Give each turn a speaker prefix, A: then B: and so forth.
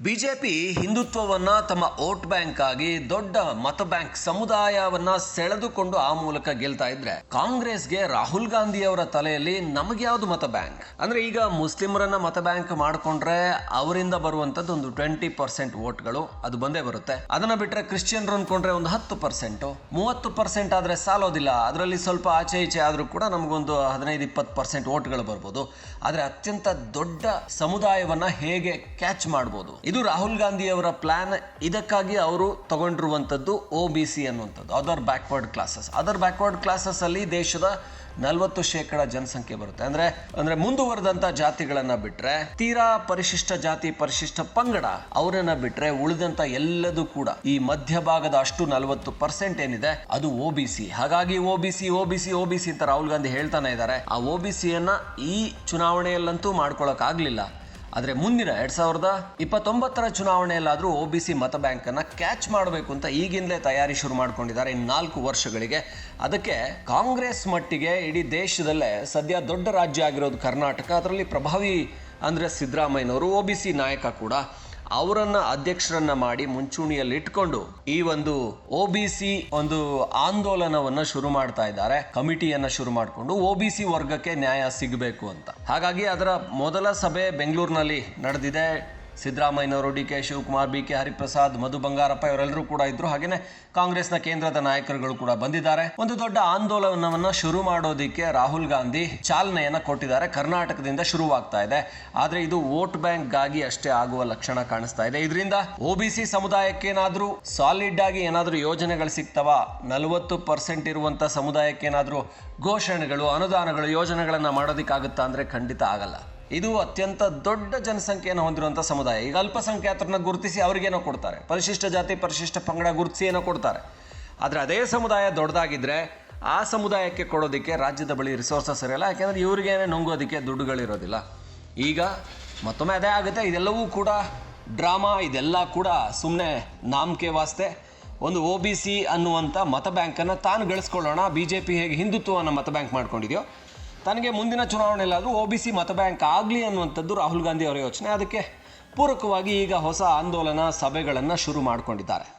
A: BJP ಹಿಂದುತ್ವವನ್ನ ತಮ್ಮ vote bank ಆಗಿ ದೊಡ್ಡ ಮತ ಬ್ಯಾಂಕ್ ಸಮುದಾಯವನ್ನ ಸೆಳೆದುಕೊಂಡು ಆ ಮೂಲಕ ಗೆಲ್ತಾ ಇದ್ರೆ ಕಾಂಗ್ರೆಸ್ಗೆ ರಾಹುಲ್ ಗಾಂಧಿ ಅವರ ತಲೆಯಲ್ಲಿ ನಮಗೆ ಯಾವ್ದು ಮತ ಬ್ಯಾಂಕ್? ಅಂದ್ರೆ ಈಗ ಮುಸ್ಲಿಮರನ್ನ ಮತ ಬ್ಯಾಂಕ್ ಮಾಡ್ಕೊಂಡ್ರೆ ಅವರಿಂದ ಬರುವಂತದ್ದು ಒಂದು ಟ್ವೆಂಟಿ ಪರ್ಸೆಂಟ್ ವೋಟ್ಗಳು, ಅದು ಬಂದೇ ಬರುತ್ತೆ. ಅದನ್ನ ಬಿಟ್ಟರೆ ಕ್ರಿಶ್ಚಿಯನ್ರು ಅನ್ಕೊಂಡ್ರೆ ಒಂದು ಹತ್ತು ಪರ್ಸೆಂಟ್. ಮೂವತ್ತು ಪರ್ಸೆಂಟ್ ಆದ್ರೆ ಸಾಲೋದಿಲ್ಲ. ಅದರಲ್ಲಿ ಸ್ವಲ್ಪ ಆಚೆ ಈಚೆ ಆದ್ರೂ ಕೂಡ ನಮಗೊಂದು ಹದಿನೈದು, ಇಪ್ಪತ್ತು ಪರ್ಸೆಂಟ್ ವೋಟ್ಗಳು ಬರ್ಬೋದು. ಆದ್ರೆ ಅತ್ಯಂತ ದೊಡ್ಡ ಸಮುದಾಯವನ್ನ ಹೇಗೆ ಕ್ಯಾಚ್ ಮಾಡ್ಬೋದು? ಇದು ರಾಹುಲ್ ಗಾಂಧಿ ಅವರ ಪ್ಲಾನ್ ಇದಕ್ಕಾಗಿ ಅವರು ತಗೊಂಡಿರುವಂಥದ್ದು ಒ ಬಿ ಸಿ ಅನ್ನುವಂಥದ್ದು other backward classes other backward classes ಅಲ್ಲಿ ದೇಶದ ನಲವತ್ತು ಶೇಕಡ ಜನಸಂಖ್ಯೆ ಬರುತ್ತೆ. ಅಂದ್ರೆ ಅಂದ್ರೆ ಮುಂದುವರೆದಂತ ಜಾತಿಗಳನ್ನು ಬಿಟ್ರೆ, ತೀರಾ ಪರಿಶಿಷ್ಟ ಜಾತಿ, ಪರಿಶಿಷ್ಟ ಪಂಗಡ ಅವರನ್ನ ಬಿಟ್ರೆ ಉಳಿದಂತ ಎಲ್ಲದೂ ಕೂಡ ಈ ಮಧ್ಯಭಾಗದ ಅಷ್ಟು ನಲವತ್ತು ಪರ್ಸೆಂಟ್ ಏನಿದೆ, ಅದು ಒ ಬಿ ಸಿ ಹಾಗಾಗಿ O B C O B C O B C ಅಂತ ರಾಹುಲ್ ಗಾಂಧಿ ಹೇಳ್ತಾನೆ ಇದ್ದಾರೆ. ಆ ಒ ಬಿ ಸಿಯನ್ನು ಈ ಚುನಾವಣೆಯಲ್ಲಂತೂ ಮಾಡ್ಕೊಳ್ಳೋಕ್ಕಾಗಲಿಲ್ಲ ಆದರೆ ಮುಂದಿನ ಎರಡ್ ಸಾವಿರದ ಇಪ್ಪತ್ತೊಂಬತ್ತರ ಚುನಾವಣೆಯಲ್ಲಾದರೂ ಒ ಬಿ ಸಿ ಮತ ಬ್ಯಾಂಕನ್ನು ಕ್ಯಾಚ್ ಮಾಡಬೇಕು ಅಂತ ಈಗಿಂದಲೇ ತಯಾರಿ ಶುರು ಮಾಡ್ಕೊಂಡಿದ್ದಾರೆ ಇನ್ನು ನಾಲ್ಕು ವರ್ಷಗಳಿಗೆ. ಅದಕ್ಕೆ ಕಾಂಗ್ರೆಸ್ ಮಟ್ಟಿಗೆ ಇಡೀ ದೇಶದಲ್ಲೇ ಸದ್ಯ ದೊಡ್ಡ ರಾಜ್ಯ ಆಗಿರೋದು ಕರ್ನಾಟಕ. ಅದರಲ್ಲಿ ಪ್ರಭಾವಿ ಅಂದರೆ ಸಿದ್ದರಾಮಯ್ಯನವರು ಒ ಬಿ ಸಿ ನಾಯಕ ಕೂಡ. ಅವರನ್ನ ಅಧ್ಯಕ್ಷರನ್ನ ಮಾಡಿ ಮುಂಚೂಣಿಯಲ್ಲಿ ಇಟ್ಕೊಂಡು ಈ ಒಂದು ಒ ಒಂದು ಆಂದೋಲನವನ್ನ ಶುರು ಮಾಡ್ತಾ ಇದ್ದಾರೆ, ಕಮಿಟಿಯನ್ನ ಶುರು ಮಾಡಿಕೊಂಡು ಒ ವರ್ಗಕ್ಕೆ ನ್ಯಾಯ ಸಿಗಬೇಕು ಅಂತ. ಹಾಗಾಗಿ ಅದರ ಮೊದಲ ಸಭೆ ಬೆಂಗಳೂರಿನಲ್ಲಿ ನಡೆದಿದೆ. ಸಿದ್ದರಾಮಯ್ಯನವರು, D K Shivakumar, B K Hariprasad, Madhu Bangarappa ಇವರೆಲ್ಲರೂ ಕೂಡ ಇದ್ರು. ಹಾಗೆಯೇ ಕಾಂಗ್ರೆಸ್ನ ಕೇಂದ್ರದ ನಾಯಕರುಗಳು ಕೂಡ ಬಂದಿದ್ದಾರೆ. ಒಂದು ದೊಡ್ಡ ಆಂದೋಲನವನ್ನ ಶುರು ಮಾಡೋದಿಕ್ಕೆ ರಾಹುಲ್ ಗಾಂಧಿ ಚಾಲನೆಯನ್ನ ಕೊಟ್ಟಿದ್ದಾರೆ. ಕರ್ನಾಟಕದಿಂದ ಶುರುವಾಗ್ತಾ ಇದೆ. ಆದ್ರೆ ಇದು ವೋಟ್ ಬ್ಯಾಂಕ್ಗಾಗಿ ಅಷ್ಟೇ ಆಗುವ ಲಕ್ಷಣ ಕಾಣಿಸ್ತಾ ಇದೆ. ಇದರಿಂದ ಒ ಬಿ ಸಿ ಸಮುದಾಯಕ್ಕೇನಾದ್ರೂ ಸಾಲಿಡ್ ಆಗಿ ಏನಾದ್ರೂ ಯೋಜನೆಗಳು ಸಿಗ್ತವ? ನಲವತ್ತು ಪರ್ಸೆಂಟ್ ಇರುವಂತ ಸಮುದಾಯಕ್ಕೆ ಏನಾದ್ರೂ ಘೋಷಣೆಗಳು, ಅನುದಾನಗಳು ಯೋಜನೆಗಳನ್ನ ಮಾಡೋದಿಕ್ಕಾಗುತ್ತಾ ಅಂದ್ರೆ ಖಂಡಿತ ಆಗಲ್ಲ. ಇದು ಅತ್ಯಂತ ದೊಡ್ಡ ಜನಸಂಖ್ಯೆಯನ್ನು ಹೊಂದಿರುವಂಥ ಸಮುದಾಯ. ಈಗ ಅಲ್ಪಸಂಖ್ಯಾತರನ್ನ ಗುರುತಿಸಿ ಅವ್ರಿಗೇನೋ ಕೊಡ್ತಾರೆ. ಪರಿಶಿಷ್ಟ ಜಾತಿ, ಪರಿಶಿಷ್ಟ ಪಂಗಡ ಗುರುತಿಸಿ ಏನೋ ಕೊಡ್ತಾರೆ. ಆದರೆ ಅದೇ ಸಮುದಾಯ ದೊಡ್ಡದಾಗಿದ್ರೆ ಆ ಸಮುದಾಯಕ್ಕೆ ಕೊಡೋದಕ್ಕೆ ರಾಜ್ಯದ ಬಳಿ ರಿಸೋರ್ಸಸ್ ಇರಲ್ಲ ಯಾಕೆಂದ್ರೆ ಇವ್ರಿಗೇನೆ ನುಂಗೋದಕ್ಕೆ ದುಡ್ಡುಗಳಿರೋದಿಲ್ಲ. ಈಗ ಮತ್ತೊಮ್ಮೆ ಅದೇ ಆಗುತ್ತೆ. ಇದೆಲ್ಲವೂ ಕೂಡ ಡ್ರಾಮಾ, ಇದೆಲ್ಲ ಕೂಡ ಸುಮ್ಮನೆ ನಾಮಕೆ ವಾಸ್ತೆ. ಒಂದು ಒ ಬಿ ಸಿ ಅನ್ನುವಂಥ ಮತ ಬ್ಯಾಂಕನ್ನು ತಾನು ಗಳಿಸ್ಕೊಳ್ಳೋಣ. ಬಿ ಜೆ ಪಿ ಹೇಗೆ ಹಿಂದುತ್ವವನ್ನು ಮತ ಬ್ಯಾಂಕ್ ಮಾಡ್ಕೊಂಡಿದೆಯೋ ತನಗೆ ಮುಂದಿನ ಚುನಾವಣೆಯಲ್ಲಾದರೂ ಒ ಬಿ ಸಿ ಮತ ಬ್ಯಾಂಕ್ ಆಗಲಿ ಅನ್ನುವಂಥದ್ದು ರಾಹುಲ್ ಗಾಂಧಿ ಅವರ ಯೋಚನೆ. ಅದಕ್ಕೆ ಪೂರಕವಾಗಿ ಈಗ ಹೊಸ ಆಂದೋಲನ ಸಭೆಗಳನ್ನು ಶುರು ಮಾಡಿಕೊಂಡಿದ್ದಾರೆ.